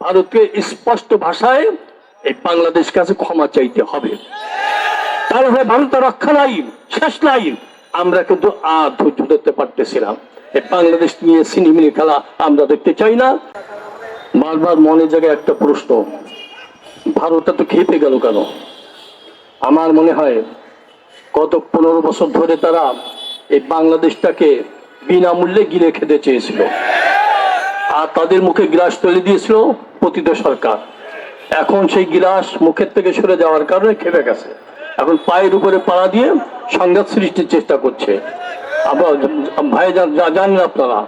ভারতকে স্পষ্ট ভাষায় এই বাংলাদেশ কাছে ক্ষমা চাইতে হবে। তাহলে ভারতের রক্ষা নাই, শেষ নাই। আমরা কিন্তু আর ধৈর্য ধরতে পারতেছিলাম। এই বাংলাদেশ নিয়ে সিনেমিনি খেলা আমরা দেখতে চাই না। বারবার মনে জায়গায় একটা প্রশ্ন, ভারত তো খেপে গেল কেন? আমার মনে হয় গত পনেরো বছর ধরে তারা এই বাংলাদেশটাকে বিনামূল্যে গিলে খেতে চেয়েছিল। আর তাদের মুখে গ্লাস তুলে দিয়েছিল পতিত সরকার। এখন সেই গিলাস মুখের থেকে সরে যাওয়ার কারণে খেপে গেছে। এখন পায়ের উপরে পাড়া দিয়ে সংঘাত সৃষ্টির চেষ্টা করছে। আবার ভাই জানেন আপনারা,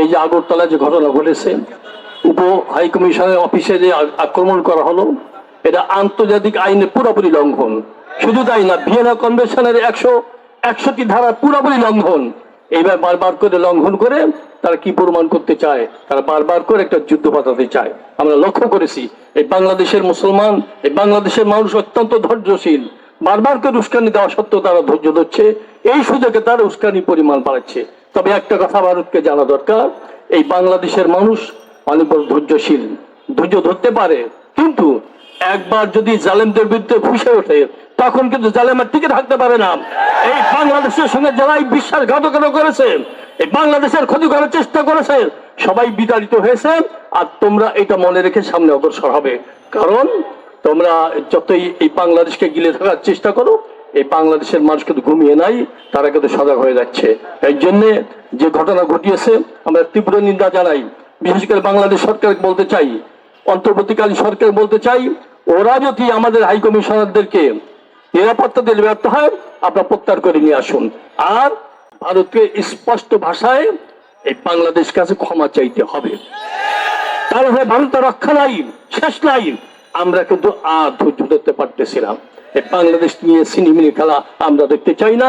এই যে আগরতলা যে ঘটনা ঘটেছে, উপ হাইকমিশনের অফিসে যে আক্রমণ করা হলো, এটা আন্তর্জাতিক আইনের পুরোপুরি লঙ্ঘন। শুধু তাই না, ভিয়েনা কনভেনশনের একশো, একশোটি ধারা পুরোপুরি লঙ্ঘন। এইবার বারবার করে লঙ্ঘন করে তারা কি প্রমাণ করতে চায়? তারা বারবার করে একটা যুদ্ধ পাতাতে চায়। আমরা লক্ষ্য করেছি, এই বাংলাদেশের মুসলমান, এই বাংলাদেশের মানুষ অত্যন্ত ধৈর্যশীল। বারবার করে উস্কানি দেওয়া সত্ত্বেও তারা ধৈর্য ধরছে। এই সুযোগে তারা উস্কানি পরিমাণ বাড়াচ্ছে। তবে একটা কথা ভারতকে জানা দরকার, এই বাংলাদেশের মানুষ অনেক বড় ধৈর্যশীল। ধৈর্য ধরতে পারে, কিন্তু একবার যদি জালেমদের বিরুদ্ধে ফুসে ওঠে তখন কিন্তু জালেমের টিকে থাকতে পারে না। এই বাংলাদেশের সঙ্গে যারাই বিশ্বাসঘাতকতা করেছে, এই বাংলাদেশের ক্ষতি করার চেষ্টা করেছে, সবাই বিতাড়িত হয়েছে, আর তোমরা এটা মনে রেখে সামনে অগ্রসর হবে। কারণ তোমরা যতই এই বাংলাদেশকে গিলে থাকার চেষ্টা করো, এই বাংলাদেশের মানুষ কিন্তু ঘুমিয়ে নাই, তারা কিন্তু সজাগ হয়ে যাচ্ছে। এই জন্যে যে ঘটনা ঘটিয়েছে, আমরা তীব্র নিন্দা জানাই। বিশেষ করে বাংলাদেশ সরকার বলতে চাই, অন্তর্বর্তীকালীন সরকার বলতে চাই, ওরা যদি আমাদের হাই কমিশনারদেরকে নিরাপত্তা দিলে ব্যর্থ হয়, আপনারা প্রত্যাহার করে নিয়ে আসুন। আর ভারতকে স্পষ্ট ভাষায় এই বাংলাদেশ কাছে ক্ষমা চাইতে হবে। তাহলে ভারতের রক্ষা নাই, শেষ নাই। আমরা কিন্তু আর ধৈর্য ধরতে পারতেছিলাম এই বাংলাদেশ নিয়ে সিনেমিনি খেলা আমরা দেখতে চাই না।